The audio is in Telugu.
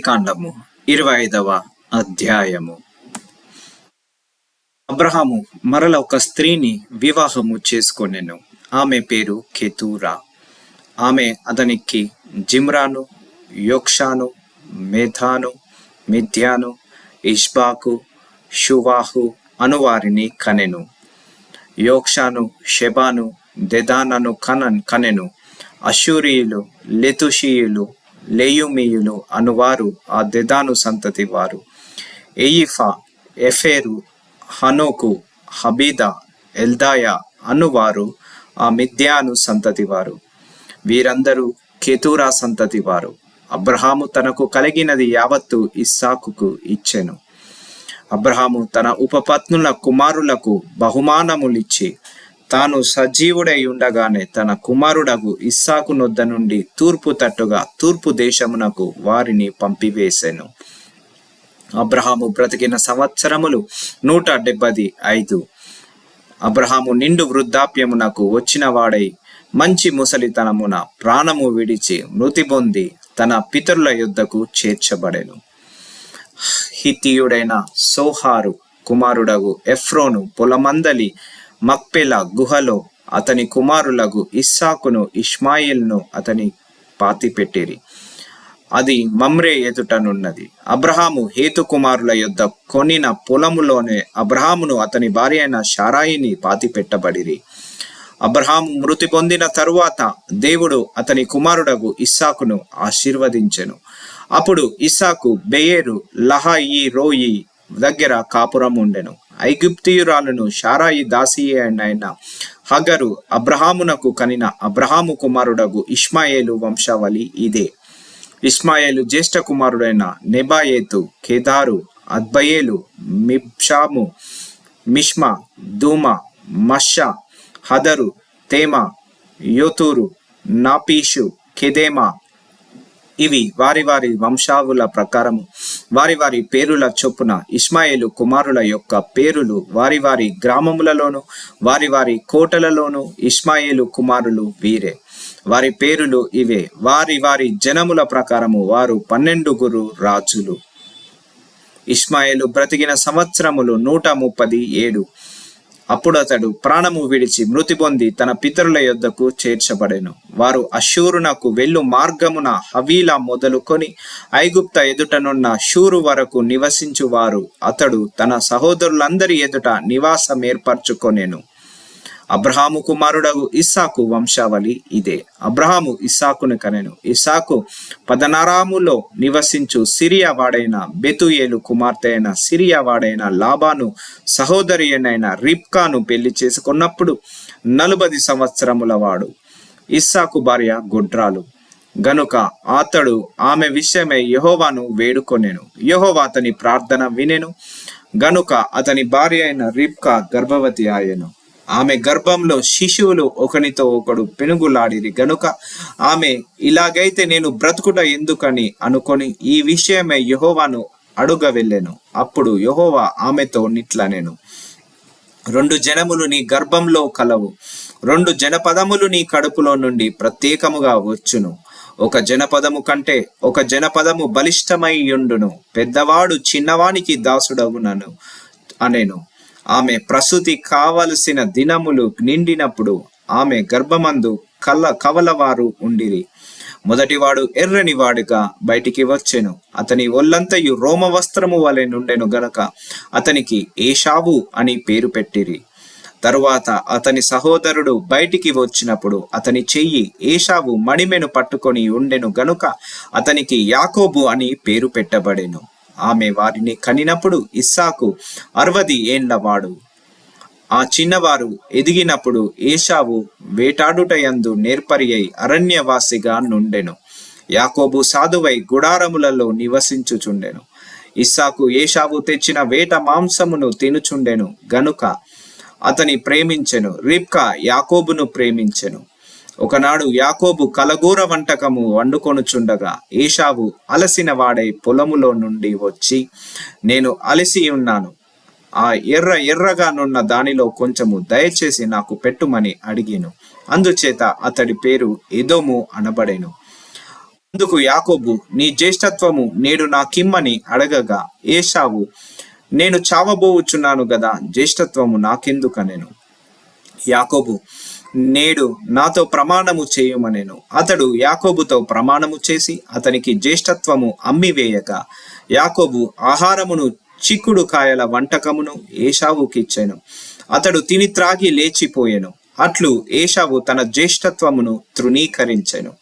కాండము ఇరవై ఐదవ అధ్యాయము. అబ్రహాము మరల ఒక స్త్రీని వివాహము చేసుకొనెను. ఆమె పేరు కెతూరా. ఆమె అతనికి జిమ్రాను యోక్షాను మేధాను మిథ్యాను ఇష్బాకు షువాహు అనువారిని కనెను. యోక్షాను షెబాను దెదానను కనన్ కనెను. అశూరియులు లెతుషీయులు లేయుమీయులు అనువారు ఆ దెదాను సంతతి వారు. ఎయిఫా ఎఫేరు హనోకు హబీదా ఎల్దాయా అనువారు ఆ మిథ్యాను సంతతి వారు. వీరందరూ కేతూరా సంతతి వారు. అబ్రహాము తనకు కలిగినది యావత్తు ఇస్సాకుకు ఇచ్చెను. అబ్రహాము తన ఉపపత్నుల కుమారులకు బహుమానములిచ్చి తాను సజీవుడై ఉండగానే తన కుమారుడగు ఇస్సాకు నొద్ద నుండి తూర్పు తట్టుగా తూర్పు దేశమునకు వారిని పంపివేశాను అబ్రహాము బ్రతికిన సంవత్సరములు నూట డెబ్బది ఐదు. అబ్రహాము నిండు వృద్ధాప్యమునకు వచ్చిన వాడై మంచి ముసలితనమున ప్రాణము విడిచి మృతి పొంది తన పితరుల యుద్ధకు చేర్చబడెను. హితియుడైన సోహారు కుమారుడగు ఎఫ్రోను పొలమందలి మక్పెల గుహలో అతని కుమారులకు ఇస్సాకును ఇష్మాయిల్ను అతని పాతిపెట్టిరి. అది మమ్రే ఎదుటనున్నది. అబ్రహాము హేతు కుమారుల యొద్ద కొనిన పొలములోనే అబ్రహామును అతని భార్య అయిన షారాయిని పాతిపెట్టబడిరి. అబ్రహాము మృతి పొందిన తరువాత దేవుడు అతని కుమారుడగు ఇస్సాకును ఆశీర్వదించెను. అప్పుడు ఇస్సాకు బెయేరు లహాయి రోయి దగ్గర కాపురం ఉండెను ఐగుప్తియురాలను షారాయి దాసి అయిన హగరు అబ్రహామునకు కనిన అబ్రహాము కుమారుడగు ఇష్మాయేలు వంశావళి ఇదే. ఇస్మాయేలు జ్యేష్ఠ కుమారుడైన నెబాయేతు కేదారు అద్బయేలు మిబ్షాము మిష్మా దూమ మషా హదరు తేమ యోతూరు నాపీషు కెదేమా ఇవి వారి వారి వంశావుల ప్రకారము. వారి వారి పేరుల చొప్పున ఇస్మాయేలు కుమారుల యొక్క పేరులు వారి వారి గ్రామములలోను వారి వారి కోటలలోను ఇస్మాయేలు కుమారులు వీరే. వారి పేరులు ఇవే. వారి వారి జనముల ప్రకారము వారు పన్నెండుగురు రాజులు. ఇస్మాయేలు బ్రతికిన సంవత్సరములు నూట ముప్పది ఏడు. అప్పుడు అతడు ప్రాణము విడిచి మృతి పొంది తన పితరుల యొద్దకు చేర్చబడెను. వారు అశూరునకు వెళ్ళు మార్గమున హవీలా మొదలుకొని ఐగుప్త ఎదుటనున్న షూరు వరకు నివసించువారు. అతడు తన సహోదరులందరి ఎదుట నివాసం ఏర్పరచుకొనెను అబ్రహాము కుమారుడగు ఇస్సాకు వంశావళి ఇదే. అబ్రహాము ఇస్సాకును కనెను. ఇస్సాకు పదనారాములో నివసించు సిరియా వాడైన బెతుయేలు కుమార్తె అయిన సిరియా వాడైన లాబాను సహోదరి అయిన రిప్కాను పెళ్ళి చేసుకున్నప్పుడు నలుబది సంవత్సరముల వాడు. ఇస్సాకు భార్య గొడ్రాలు. గనుక అతడు ఆమె విషయమై యహోవాను వేడుకొనెను. యహోవా అతని ప్రార్థన వినెను. గనుక అతని భార్య అయిన రిప్కా గర్భవతి ఆయను ఆమె గర్భంలో శిశువులు ఒకనితో ఒకడు పెనుగులాడిరి. గనుక ఆమె ఇలాగైతే నేను బ్రతుకుట ఎందుకని అనుకొని ఈ విషయమే యహోవాను అడుగ వెళ్ళాను అప్పుడు యహోవా ఆమెతో నిట్లనెను. రెండు జనములు నీ గర్భంలో కలవు. రెండు జనపదములు నీ కడుపులో నుండి ప్రత్యేకముగా వచ్చును. ఒక జనపదము కంటే ఒక జనపదము బలిష్టమై ఉండును పెద్దవాడు చిన్నవానికి దాసుడవునను అనేను. ఆమె ప్రసూతి కావలసిన దినములు నిండినప్పుడు ఆమె గర్భమందు కళ్ళ కవలవారు ఉండిరి. మొదటివాడు ఎర్రని వాడుగా బయటికి వచ్చెను. అతని ఒళ్ళంతయు రోమ వస్త్రము వలె నుండెను గనక అతనికి ఏషావు అని పేరు పెట్టిరి. తరువాత అతని సహోదరుడు బయటికి వచ్చినప్పుడు అతని చెయ్యి ఏషావు మణిమెను పట్టుకొని ఉండెను గనుక అతనికి యాకోబు అని పేరు పెట్టబడెను. ఆమె వారిని కనినప్పుడు ఇస్సాకు అరవది ఏండ్లవాడు ఆ చిన్నవారు ఎదిగినప్పుడు ఏషావు వేటాడుటయందు నేర్పరి అయి అరణ్యవాసిగా నుండెను. యాకోబు సాధువై గుడారములలో నివసించుచుండెను. ఇస్సాకు ఏషావు తెచ్చిన వేట మాంసమును తినుచుండెను. గనుక అతని ప్రేమించెను. రిప్కా యాకోబును ప్రేమించెను. ఒకనాడు యాకోబు కలగూర వంటకము వండుకొనుచుండగా ఏషావు అలసిన వాడై పొలములో నుండి వచ్చి నేను అలసి ఉన్నాను. ఆ ఎర్ర ఎర్రగా నున్న దానిలో కొంచెము దయచేసి నాకు పెట్టుమని అడిగాను. అందుచేత అతడి పేరు ఎదోము అనబడెను. అందుకు యాకోబు నీ జ్యేష్ఠత్వము నేడు నాకిమ్మని అడగగా ఏషావు నేను చావబోవుచున్నాను గదా జ్యేష్ఠత్వము నాకెందుకనెను? యాకోబు నేడు నాతో ప్రమాణము చేయుమనెను. అతడు యాకోబుతో ప్రమాణము చేసి అతనికి జ్యేష్ఠత్వము అమ్మివేయగా యాకోబు ఆహారమును చిక్కుడు కాయల వంటకమును ఏషావుకిచ్చెను అతడు తిని త్రాగి లేచిపోయెను. అట్లు ఏషావు తన జ్యేష్ఠత్వమును తృణీకరించెను.